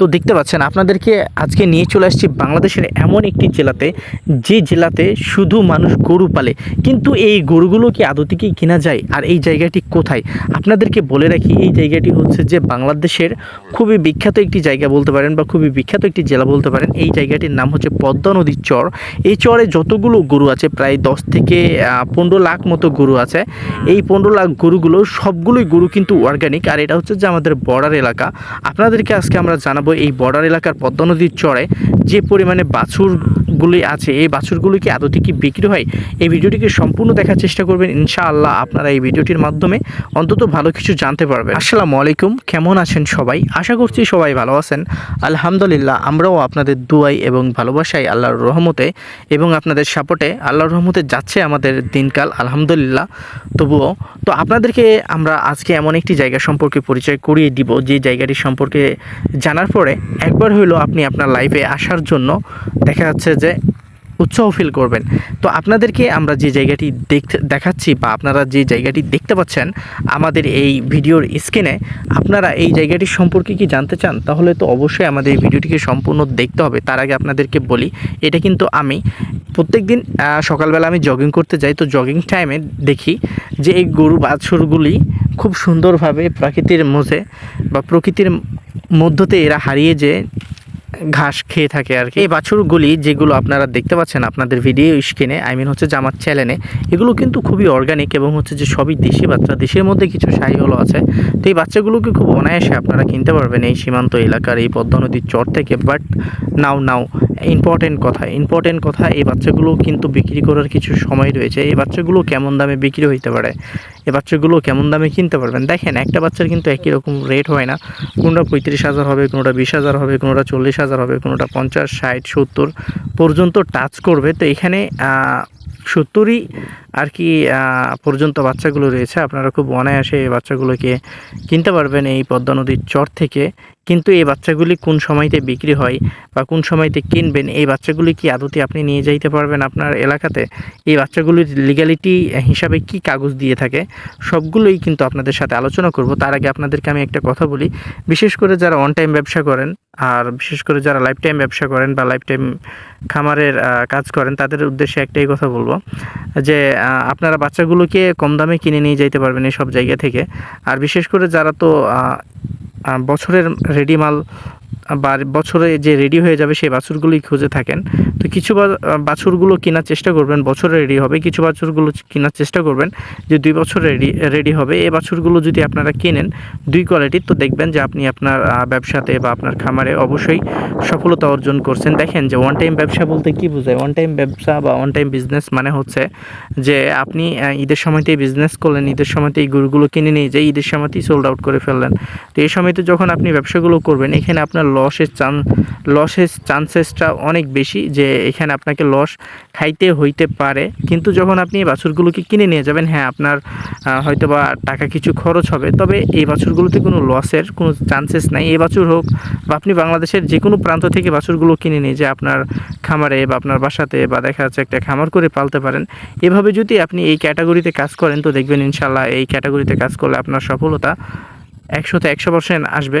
তো দেখতে পাচ্ছেন, আপনাদেরকে আজকে নিয়ে চলে আসছি বাংলাদেশের এমন একটি জেলাতে, যে জেলাতে শুধু মানুষ গরু পালে। কিন্তু এই গরুগুলো কি আদৌ কি কেনা যায়? আর এই জায়গাটি কোথায়? আপনাদেরকে বলে রাখি, এই জায়গাটি হচ্ছে যে বাংলাদেশের খুবই বিখ্যাত একটি জায়গা বলতে পারেন বা খুবই বিখ্যাত একটি জেলা বলতে পারেন। এই জায়গাটির নাম হচ্ছে পদ্মা নদীর চর। এই চরে যতগুলো গরু আছে, প্রায় দশ থেকে পনেরো লাখ মতো গরু আছে। এই পনেরো লাখ গরুগুলো সবগুলোই গরু কিন্তু অর্গানিক আর এটা হচ্ছে যে আমাদের বর্ডার এলাকা। আপনাদেরকে আজকে আমরা জানাব এই বর্ডার এলাকার পদ্মা নদীর চরে যে পরিমাণে বাছুরগুলি আছে, এই বাছুরগুলি কি আদতে কি বিক্রি হয়? এই ভিডিওটিকে সম্পূর্ণ দেখার চেষ্টা করবেন। ইনশাআল্লাহ আপনারা এই ভিডিওটির মাধ্যমে অন্তত ভালো কিছু জানতে পারবেন। আসসালামু আলাইকুম, কেমন আছেন সবাই? আশা করছি সবাই ভালো আছেন। আলহামদুলিল্লাহ, আমরাও আপনাদের দুয়াই এবং ভালোবাসায় আল্লাহর রহমতে এবং আপনাদের সাপোর্টে আল্লাহর রহমতে যাচ্ছে আমাদের দিনকাল, আলহামদুলিল্লাহ। তবুও, তো আপনাদেরকে আমরা আজকে এমন একটি জায়গা সম্পর্কে পরিচয় করিয়ে দিব, যে জায়গাটি সম্পর্কে জানার পরে একবার হইল আপনি আপনার লাইফে আসার জন্য দেখা যাচ্ছে যে উৎসাহ ফিল করবেন। তো আপনাদেরকে আমরা যে জায়গাটি দেখতে, দেখাচ্ছি বা আপনারা যে জায়গাটি দেখতে পাচ্ছেন আমাদের এই ভিডিওর স্ক্রিনে আপনারা এই জায়গাটি সম্পর্কে কি জানতে চান তাহলে তো অবশ্যই আমাদের এই ভিডিওটিকে সম্পূর্ণ দেখতে হবে। তার আগে আপনাদেরকে বলি, এটা কিন্তু আমি প্রত্যেক দিন সকালবেলা আমি জগিং করতে যাই। তো জগিং টাইমে দেখি যে এই গরু বাছুরগুলি খুব সুন্দরভাবে প্রকৃতির মধ্যে বা প্রকৃতির মধ্যতে এরা হারিয়ে যে ঘাস খেয়ে থাকে আর কি। এই বাছুরগুলি যেগুলো আপনারা দেখতে পাচ্ছেন আপনাদের ভিডিও স্ক্রিনে আই মিন হচ্ছে জামার চ্যানেলে এগুলো কিন্তু খুবই অর্গানিক এবং হচ্ছে যে সবই দেশি বাচ্চা। দেশের মধ্যে কিছু হলো আছে, তো এই বাচ্চাগুলোকে খুব অনায়াসে আপনারা কিনতে পারবেন এই সীমান্ত এলাকার এই পদ্মা নদীর চর থেকে। বাট নাও নাও ইম্পর্টেন্ট কথা। ইম্পর্টেন্ট কথা, এই বাচ্চাগুলো কিন্তু বিক্রি করার কিছু সময় রয়েছে। এই বাচ্চাগুলো কেমন দামে বিক্রি হইতে পারে? এই বাচ্চাগুলো কেমন দামে কিনতে পারবেন? দেখেন, একটা বাচ্চার কিন্তু একই রকম রেট হয় না। কোনোটা পঁয়ত্রিশ হাজার হবে, কোনোটা বিশ হাজার হবে, কোনোটা চল্লিশ হাজার হবে, কোনোটা পঞ্চাশ, ষাট, সত্তর পর্যন্ত টাচ করবে। তো এখানে সত্তরই আর কি পর্যন্ত বাচ্চাগুলো রয়েছে। আপনারা খুব অনায়াসে এই বাচ্চাগুলোকে কিনতে পারবেন এই পদ্মা নদীর চর থেকে। কিন্তু এই বাচ্চাগুলি কোন সময়তে বিক্রি হয় বা কোন সময়তে কিনবেন, এই বাচ্চাগুলি কি আদতে আপনি নিয়ে যাইতে পারবেন আপনার এলাকাতে? এই বাচ্চাগুলির লিগ্যালিটি হিসাবে কি কাগজ দিয়ে থাকে? সবগুলোই কিন্তু আপনাদের সাথে আলোচনা করব। তার আগে আপনাদেরকে আমি একটা কথা বলি। বিশেষ করে যারা অন টাইম ব্যবসা করেন আর বিশেষ করে যারা লাইফ টাইম ব্যবসা করেন বা লাইফ টাইম খামারের কাজ করেন, তাদের উদ্দেশ্যে একটাই কথা বলব যে আপনারা বাচ্চাগুলোকে কম দামে কিনে নিয়ে যাইতে পারবেন এই সব জায়গা থেকে। আর বিশেষ করে যারা তো বছরের রেডি মাল বছরে যে রেডি হয়ে যাবে সেই বাছুরগুলোই খুঁজে থাকেন। তো কিছু বাছুরগুলো কেনার চেষ্টা করবেন, বছরে রেডি হবে। কিছু বাছুরগুলো কেনার চেষ্টা করবেন যে দুই বছর রেডি রেডি হবে। এই বাছুরগুলো যদি আপনারা কেনেন দুই কোয়ালিটির তো দেখবেন যে আপনি আপনার ব্যবসাতে বা আপনার খামারে অবশ্যই সফলতা অর্জন করছেন। দেখেন যে ওয়ান টাইম ব্যবসা বলতে কি বোঝায়? ওয়ান টাইম ব্যবসা বা ওয়ান টাইম বিজনেস মানে হচ্ছে যে আপনি ঈদের সময়তেই বিজনেস করলেন, ঈদের সময়তে এই গরুগুলো কিনে নিয়ে যে ঈদের সময়তেই সোল্ড আউট করে ফেললেন। তো এই সময়তে যখন আপনি ব্যবসাগুলো করবেন, এখানে আপনার লসের চান, লসের চান্সেসটা অনেক বেশি যে এখানে আপনাকে লস খাইতে হইতে পারে। কিন্তু যখন আপনি এই বাছুরগুলোকে কিনে নিয়ে যাবেন হ্যাঁ আপনার হয়তো বা টাকা কিছু খরচ হবে। তবে এই বাছুরগুলোতে কোনো লসের কোনো চান্সেস নাই। এই বাছুর হোক বা আপনি বাংলাদেশের যে কোনো প্রান্ত থেকে বাছুরগুলো কিনে নিয়ে যে আপনার খামারে বা আপনার বাসাতে বা দেখা যাচ্ছে একটা খামার করে পালতে পারেন, এভাবে যদি আপনি এই ক্যাটাগরিতে কাজ করেন, তো দেখবেন ইনশাল্লাহ এই ক্যাটাগরিতে কাজ করলে আপনার সফলতা একশোতে একশো পার্সেন্ট আসবে।